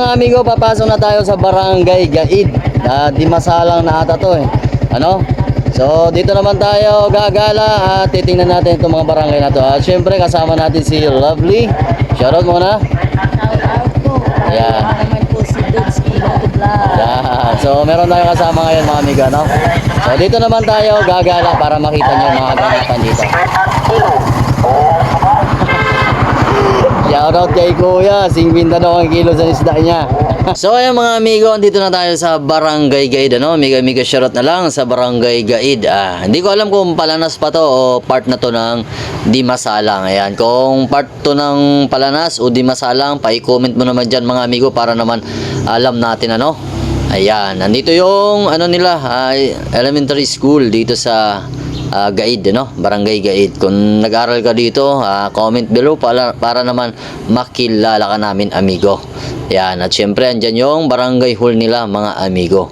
mga amigo, papasok na tayo sa Barangay Gaid. Uh, di masalang na ata to eh. Ano? So, dito naman tayo gagala at titingnan natin itong mga barangay na to. At syempre, kasama natin si Lovely. Shoutout muna. Shout out po. Ayan. Yan. So, meron tayong kasama ngayon mga amigo, no? So, dito naman tayo gagala para makita nyo mga ganapan dito. Shoutout kay Kuya, 50 daw ang kilo sa isda niya. so ayun mga amigo, andito na tayo sa Barangay Gaid, ano? Mega mega shoutout na lang sa Barangay Gaid. Ah, hindi ko alam kung palanas pa to o part na to ng Di Masalang. Ayan, kung part to ng palanas o Di Masalang, pa-comment mo naman dyan mga amigo para naman alam natin ano. Ayan, nandito yung ano nila, ay elementary school dito sa ah, Gaid, no? Barangay Gaid. Kung nag-aral ka dito, ah, comment below para, para naman makilala ka namin, amigo. Yan, at syempre, andyan yung barangay hall nila, mga amigo.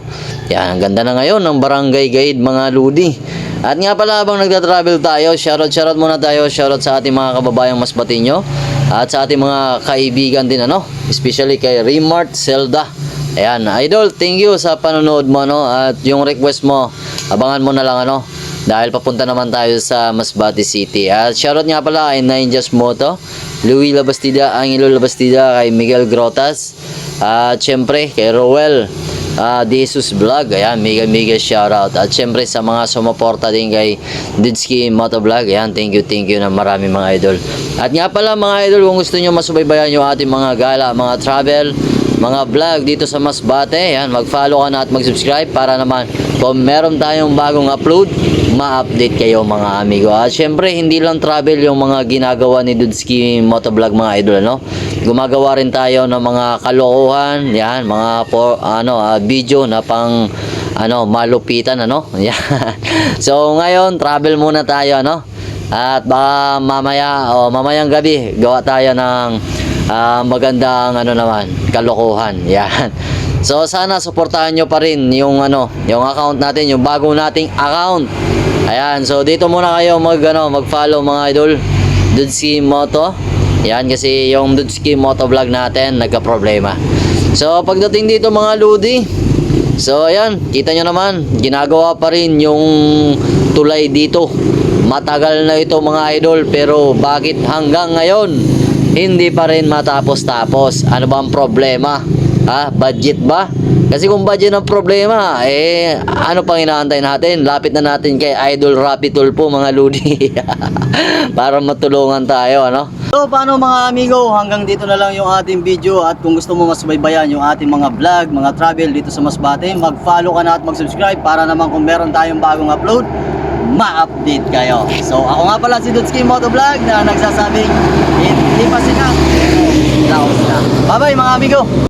Yan, ang ganda na ngayon ng barangay Gaid, mga ludi. At nga pala, habang nagta-travel tayo, shoutout, shoutout muna tayo, shoutout sa ating mga kababayang mas batinyo. At sa ating mga kaibigan din, ano? Especially kay Remart Zelda. Ayan, idol, thank you sa panonood mo, no? At yung request mo, abangan mo na lang, ano? Dahil papunta naman tayo sa Masbate City. At shoutout nga pala kay Nine Just Moto, Louis Labastida, Angelo Labastida, kay Miguel Grotas, at syempre kay Roel ah Jesus Vlog. Ayan, mega mega shoutout. At syempre sa mga sumuporta din kay Didski Motovlog. Ayan, thank you, thank you na marami mga idol. At nga pala mga idol, kung gusto nyo masubaybayan yung ating mga gala, mga travel, mga vlog dito sa Masbate. Ayan, mag-follow ka na at mag-subscribe para naman kung meron tayong bagong upload, ma-update kayo mga amigo. At syempre, hindi lang travel yung mga ginagawa ni Dudski Motovlog mga idol, ano? Gumagawa rin tayo ng mga kalokohan, yan, mga po, ano, ah, video na pang ano, malupitan, ano? Yan. so, ngayon, travel muna tayo, ano? At baka mamaya o mamayang gabi gawa tayo ng ah, magandang ano naman, kalokohan. Yan. So sana suportahan nyo pa rin yung ano, yung account natin, yung bago nating account. Ayan, so dito muna kayo mag ano, mag-follow mga idol. Dudski Moto. Yan kasi yung Dudski Moto vlog natin nagka-problema. So pagdating dito mga ludi, So ayan, kita nyo naman, ginagawa pa rin yung tulay dito. Matagal na ito mga idol, pero bakit hanggang ngayon hindi pa rin matapos-tapos? Ano ba ang problema? Ha? Budget ba? Kasi kung budget ang problema, eh ano pang inaantay natin? Lapit na natin kay Idol Rapid Tulpo mga ludi. Para matulungan tayo, ano? So, paano mga amigo? Hanggang dito na lang yung ating video at kung gusto mo masubaybayan yung ating mga vlog, mga travel dito sa Masbate, mag-follow ka na at mag-subscribe para naman kung meron tayong bagong upload, ma-update kayo. So, ako nga pala si Dutski Motovlog na nagsasabing, hindi pa sikat. Laos na. Bye-bye mga amigo!